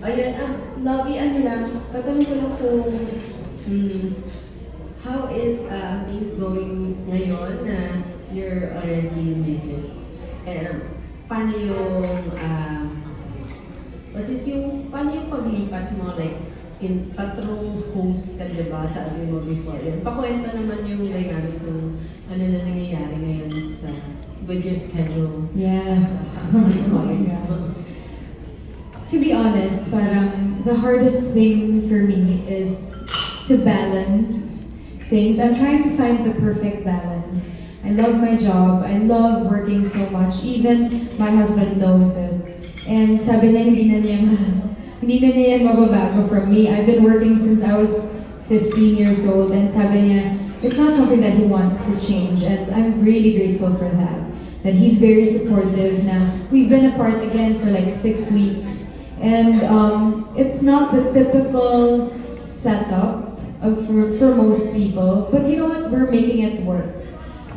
Ayan, ah, Lovey, ano lang, tatanong ko lang kung, hmm, how is uh, things going ngayon na you're already in business? And um, paano yung, uh, basis yung, paano yung paglipat mo, like, in tatlong homes ka, di ba, sabi mo before. Yan. Pakwento naman yung dynamics ng ano na nangyayari ngayon sa with your schedule. Yes. As, Oh as a my wife. To be honest, parang the hardest thing for me is to balance things. I'm trying to find the perfect balance. I love my job. I love working so much. Even my husband knows it. And sabi niya, hindi na niya, hindi na niya mababago from me. I've been working since I was 15 years old. And sabi niya, it's not something that he wants to change. And I'm really grateful for that. That he's very supportive now. We've been apart again for like six weeks. And um, it's not the typical setup of, for, for most people. But you know what? We're making it work.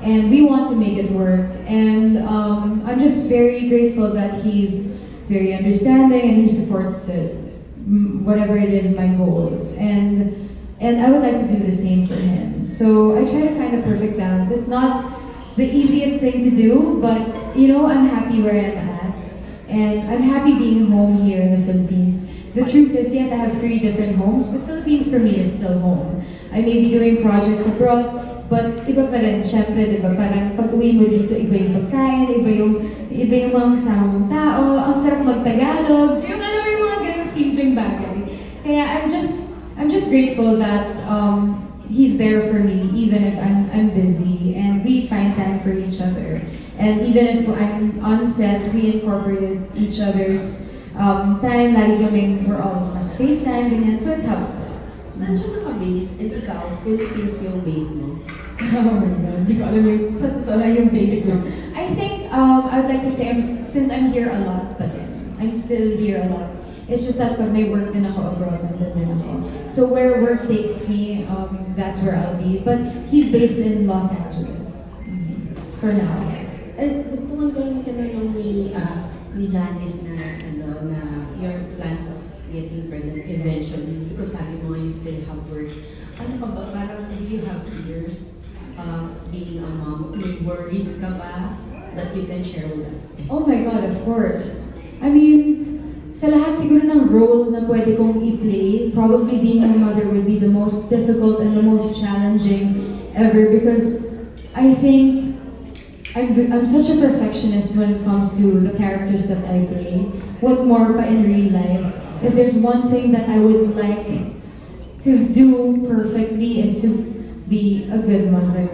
And we want to make it work. And um, I'm just very grateful that he's very understanding and he supports it, whatever it is, my goals. And and I would like to do the same for him. So I try to find a perfect balance. It's not the easiest thing to do, but you know, I'm happy where I'm at. And I'm happy being home here in the Philippines. The truth is, yes, I have three different homes, but Philippines for me is still home. I may be doing projects abroad, but iba pa rin, syempre, di ba, parang pag uwi mo dito, iba yung pagkain, iba yung, iba yung mga kasama mong tao, ang sarap magtagalog, yung alam yung mga ganong simpleng bagay. Kaya I'm just, I'm just grateful that um, he's there for me, even if I'm, I'm busy, and we find time for each other. And even if I'm on set, we incorporate each other's um, time, lagi kaming, we're always on FaceTime, ganyan, so it helps. Saan siya naka-base? And ikaw, Philippines yung base mo? Oh my God, hindi ko alam yung, sa totoo lang yung base no. I think, um, I'd like to say, I'm, since I'm here a lot pa din, I'm still here a lot. It's just that pag may work din ako abroad, nandun din ako. So where work takes me, um, that's where I'll be. But he's based in Los Angeles. For now, yes. Eh, tungkol ko yung tinanong ni, ah, ni Janice na, ano, na your plans of getting pregnant eventually, because sabi mo you still have work. Ano ka ba, parang do you have fears of being a mom? May worries ka ba that you can share with us? Oh my God, of course. I mean, sa lahat siguro ng role na pwede kong i-play, probably being a mother would be the most difficult and the most challenging ever because I think I'm, I'm such a perfectionist when it comes to the characters that I play. What more pa in real life? If there's one thing that I would like to do perfectly is to be a good mother.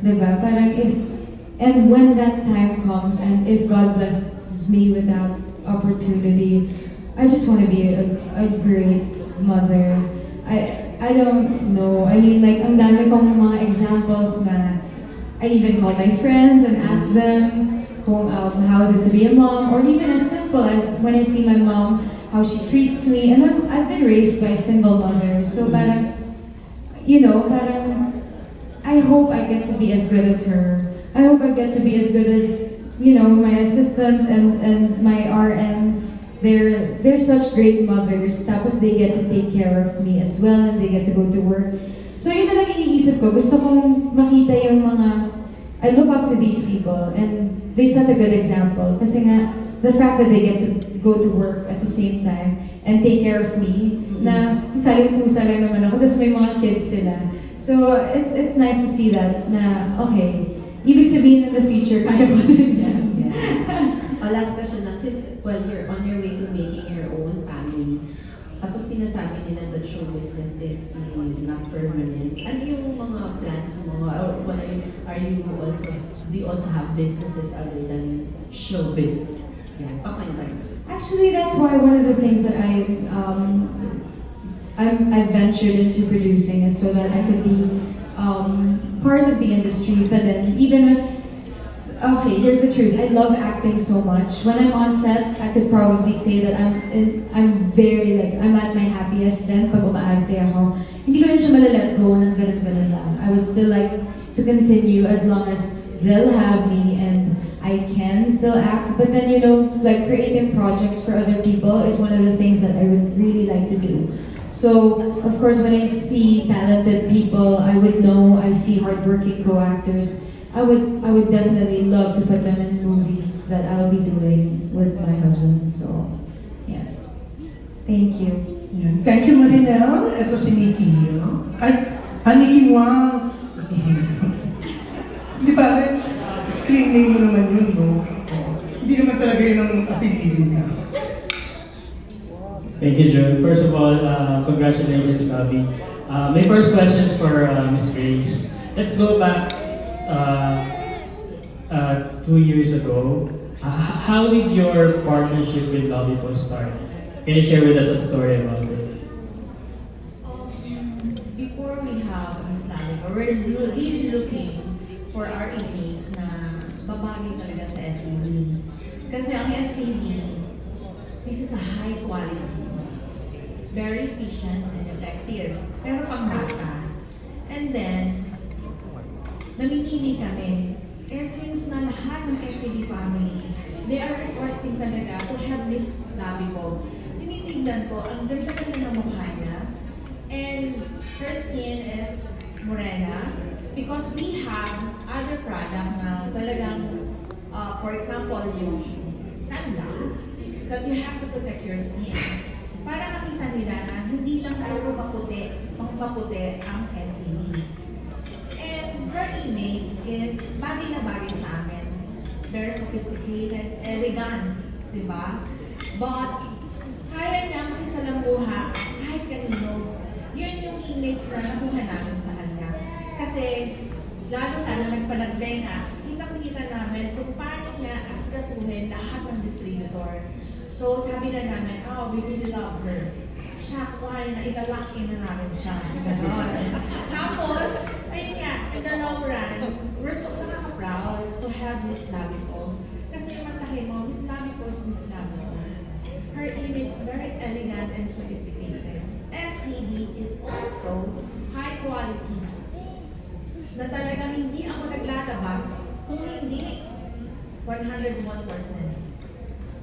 Diba? Parang if, and when that time comes and if God blesses me with that opportunity, I just want to be a, a great mother. I, I don't know. I mean, like, ang dami kong mga examples na I even call my friends and ask them um, how is it to be a mom, or even as simple as when I see my mom, how she treats me. And I'm, I've been raised by a single mother, so parang, you know, parang, I hope I get to be as good as her. I hope I get to be as good as, you know, my assistant and, and my RM. They're, they're such great mothers. Tapos they get to take care of me as well and they get to go to work. So yun na lang iniisip ko. Gusto kong makita yung I look up to these people and they set a good example. Kasi nga, the fact that they get to go to work at the same time and take care of me, na saling pusa lang naman ako, tapos may mga kids sila. So it's it's nice to see that na, okay, ibig sabihin in the future, kaya ko din yan. Yeah. Last question lang, since, well, you're on your way to making your own family, tapos sinasabi nila that show business is mm, not permanent. Ano yung mga plans mo? Or what are are you also, do you also have businesses other than showbiz? Yeah, pakwenta. Actually, that's why one of the things that I um, I'm, I ventured into producing is so that I could be um, part of the industry. But then even okay, here's the truth. I love acting so much. When I'm on set, I could probably say that I'm in, I'm very like I'm at my happiest then pag umaarte ako. Hindi ko rin siya malalet go ng ganun-ganun lang. I would still like to continue as long as they'll have me and I can still act. But then, you know, like creating projects for other people is one of the things that I would really like to do. So, of course, when I see talented people, I would know I see hardworking co-actors. I would, I would definitely love to put them in movies that I'll be doing with my husband. So, yes. Thank you. Yan. Thank you, Marinel. Ito si Nikki. no? Ay, ah, Nikki Wang. Di ba. Screen name mo naman yun, no? Oo. Hindi naman talaga yun ang apelido niya. Thank you, June. First of all, uh, congratulations, Bobby. Uh, my first question is for uh, Miss Grace. Let's go back uh, uh, two years ago. How did your partnership with Bobby Post start? Can you share with us a story about it? Um, before we have Miss Lavica, we're really looking for our image na babagay talaga sa SCD. Kasi ang SCD, this is a high quality, very efficient and effective, pero pangmasa. And then, namimili kami. Eh since na lahat ng SCD family, they are requesting talaga to have Miss Lavico. Tinitignan ko, ang ganda kasi ng mukha niya. And her skin is morena because we have other product na talagang, uh, for example, yung sunblock that you have to protect your skin. Para makita nila na hindi lang puro maputi, pang maputi ang SCD. Is bagay na bagay sa amin. Very sophisticated, elegant, di ba? But, kaya niya makisalamuha kahit kanino. Yun yung image na nakuha namin sa kanya. Kasi, lalo na nung nagpanagbenga, kitang-kita namin kung paano niya asikasuhin lahat ng distributor. So, sabi na namin, oh, we really love her. Siya, kuhan na, ilalak in na namin siya. Ganon. Tapos, ayun nga, in the long run, we're so nakaka-proud to have Miss Lavico. Kasi yung matahin mo, Miss Lavico is Miss Lavico. Her image is very elegant and sophisticated. SCD is also high quality. Na talagang hindi ako naglalabas kung hindi 101%.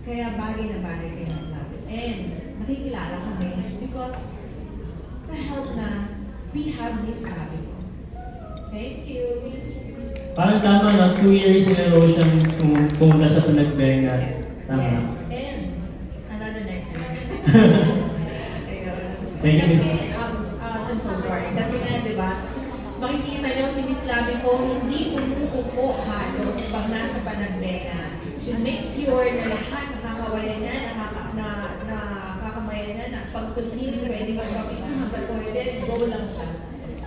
Kaya bagay na bagay kay Miss Lavico. And nakikilala kami because sa help na we have Miss Lavico. Thank you. Parang tama na, two years in a row siyang pum- pumunta sa Panagbenga. Tama. Yes. And another next time. Thank you, Miss- Kasi, um, uh, I'm so sorry. Kasi nga, di ba, makikita nyo si Miss Labi ko, hindi umuupo halos pag nasa panagbenga. She makes sure na lahat nakakawayan niya, nakaka, na, na kakamayan niya, na pag kung sino pwede magpapit sa hanggang pwede, go lang siya.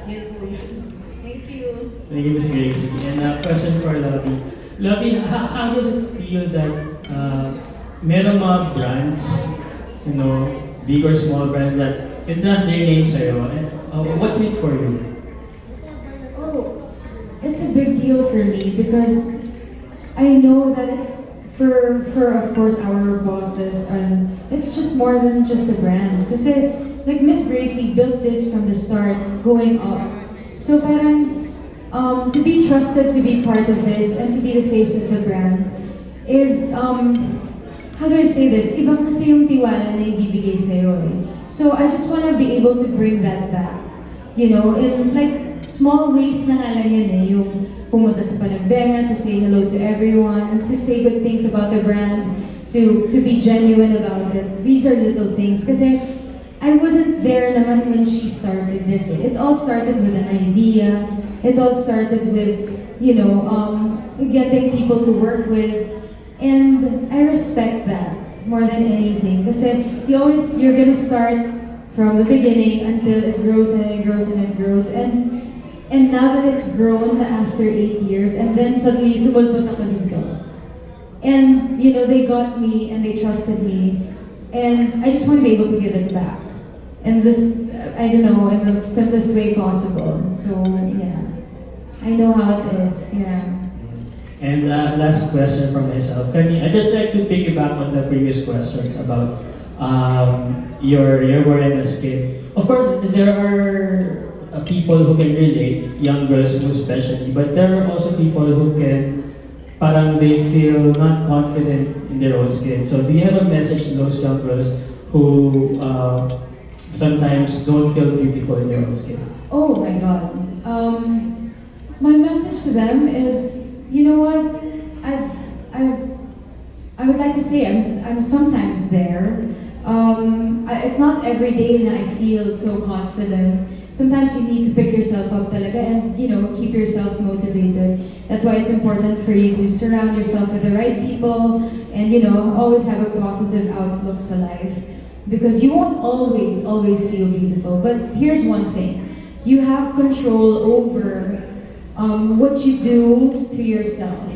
Yun po yun. Thank you. Thank you, Ms. Grace. And a question for Lovey. Lovey, how, how does it feel that uh, meron mga brands, you know, big or small brands that it has their name sa'yo? And uh, what's it for you? Oh, it's a big deal for me because I know that it's for for of course our bosses and it's just more than just a brand. Because like Miss Gracie built this from the start, going up. So parang um, to be trusted to be part of this and to be the face of the brand is um, how do I say this? Ibang kasi yung tiwala na ibibigay sa'yo eh. So I just want to be able to bring that back. You know, in like small ways na lang yun eh. Yung pumunta sa Panagbenga to say hello to everyone, to say good things about the brand, to to be genuine about it. These are little things. Kasi I wasn't there naman when she started this. eh. It all started with an idea. It all started with, you know, um, getting people to work with. And I respect that more than anything. Kasi you always, you're gonna start from the beginning until it grows and it grows and it grows. And and now that it's grown after eight years, and then suddenly sumulpot ako dito. And, you know, they got me and they trusted me. And I just want to be able to give it back. And this, I don't know, in the simplest way possible. So, yeah. I know how it is, yeah. And uh, last question from myself. Can you, I'd just like to piggyback on the previous questions about um, your your Morena skin. Of course, there are uh, people who can relate, young girls especially, but there are also people who can, parang they feel not confident in their own skin. So do you have a message to those young girls who uh, sometimes don't feel beautiful in their own skin? Oh my God. Um, my message to them is, you know what? I've, I've, I would like to say I'm, I'm sometimes there. Um, I, it's not every day that I feel so confident. Sometimes you need to pick yourself up talaga and, you know, keep yourself motivated. That's why it's important for you to surround yourself with the right people and, you know, always have a positive outlook to life. Because you won't always, always feel beautiful. But here's one thing. You have control over um, what you do to yourself.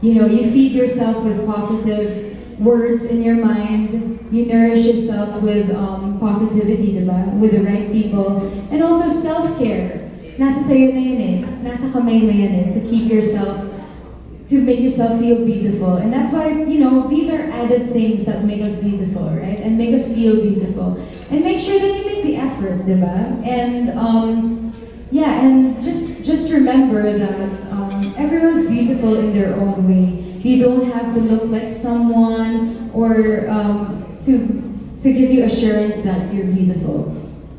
You know, you feed yourself with positive words in your mind. You nourish yourself with um, positivity, diba? With the right people. And also self-care. Nasa sayo na yun eh. Nasa kamay mo eh. To keep yourself, to make yourself feel beautiful. And that's why, you know, these are added things that make us beautiful, right? And make us feel beautiful. And make sure that you make the effort, diba? And, um, yeah, and just just remember that um, everyone's beautiful in their own way. You don't have to look like someone or um, to to give you assurance that you're beautiful.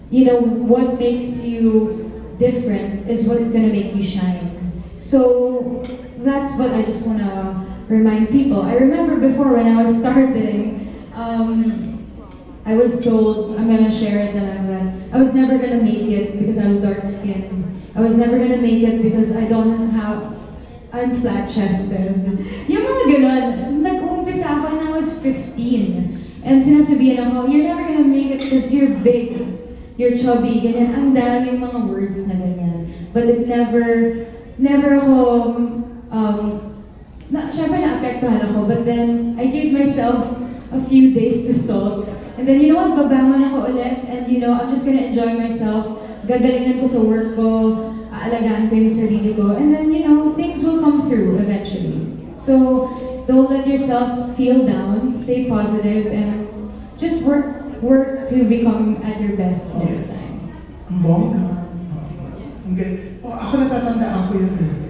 You know what makes you different is what's gonna make you shine. So that's what I just wanna remind people. I remember before when I was starting. Um, I was told, I'm gonna share it that I'm gonna, I was never gonna make it because I was dark skinned. I was never gonna make it because I don't have, I'm flat chested. Yung mga ganun, nag-uumpisa ako when I was 15. And sinasabihan ako, you're never gonna make it because you're big, you're chubby, ganyan. Ang daming mga words na ganyan. But it never, never ako, um, na, syempre naapektuhan ako, but then I gave myself a few days to sulk. And then, you know what, babangon ako ulit, and you know, I'm just gonna enjoy myself. Gagalingan ko sa work ko, aalagaan ko yung sarili ko, and then, you know, things will come through eventually. So, don't let yourself feel down, stay positive, and just work, work to become at your best all the Yes. time. Ang bongga. Galing. Oh, ako natatandaan ko yun eh.